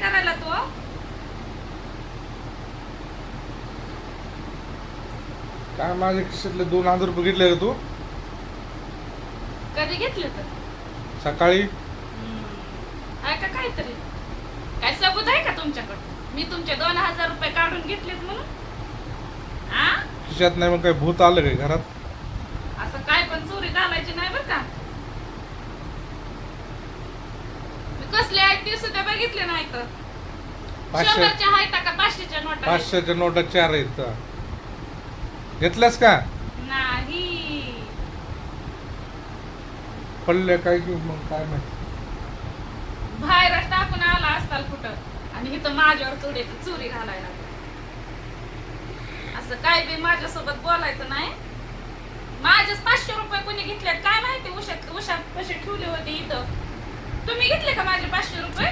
करायला तो? काय माझ्या खिशातले दोन हजार रुपये घेतले का तू? कधी घेतले तर सकाळी. ऐका काहीतरी? काय सबूत आहे का तुमच्याकडे? मी तुमचे दोन हजार रुपये काढून घेतलेत म्हणून? खिशात नाही मग काय भूत आलं काय घरात? ते सुद्धा बघितले नाही तर पाचशे शंभरच्या आहेत का पाचशेच्या नोटा? आहेत? पाचशेच्या नोटा चार आहेत घेतल्यास का? नाही. पडले काय की मग काय माहिती. बाहेरच टाकून आला असताल कुठं? आणि इथं माझ्यावर चोरी चोरी घालायला लागला. असं काय बी माझ्यासोबत बोलायचं नाही. माझेच पाचशे रुपये कोणी घेतले काय माहिती उशात उशात कसे ठेवले होते इथं तुम्ही घेतले का माझे पाचशे रुपये?